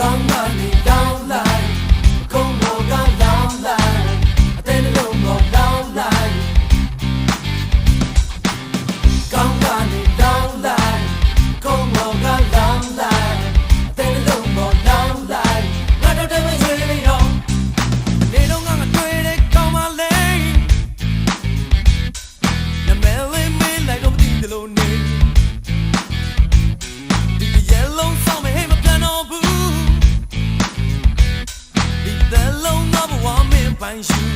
Ganganin find you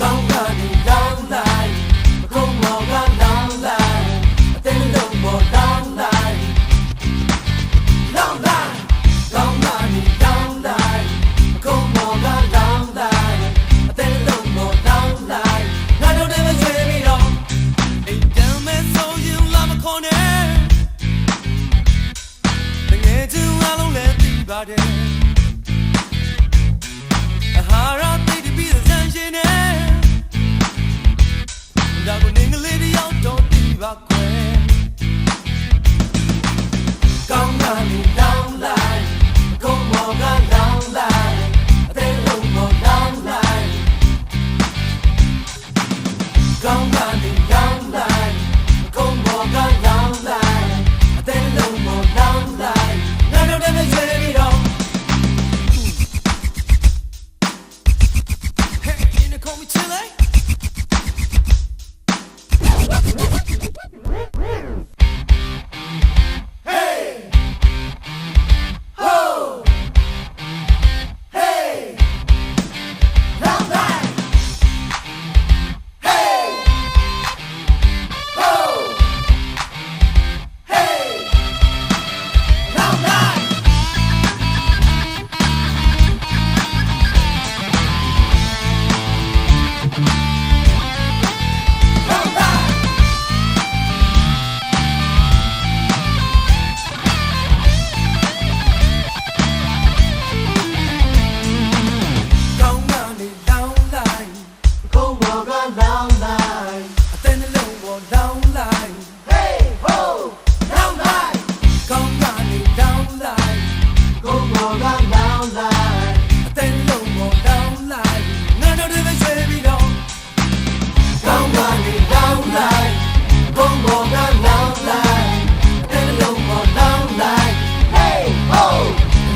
ကောင်းတာနေလောင်းလိုက်မကုန်းမောင်ကလောင်းလိုက်အတင်းမလုံးမော်လောင်းလိုက်လောင်းလိုက်ကောင်းတာနေလောင်းလိုက်မကုန်းမောင်ကလောင်းလိုက်အတင်းမလုံးမော်လောင်းလိုက်ငါတို့တွေမရွှေပြီးတော့ Ain't down man so you love my corner ငယ်ချင်းအလုံးလဲပြီးပါတယ်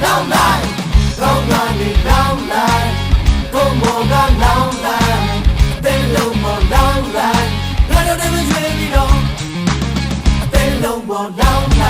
လောင်းလိုက်ကောင်းကနေလောင်းလိုက်ကိုမောကလောင်းလိုက်အသေးလုံးပေါ်လောင်းလိုက်ငါတို့တည်းမရွေးပြီးတော့အသေးလုံးပေါ်လောင်း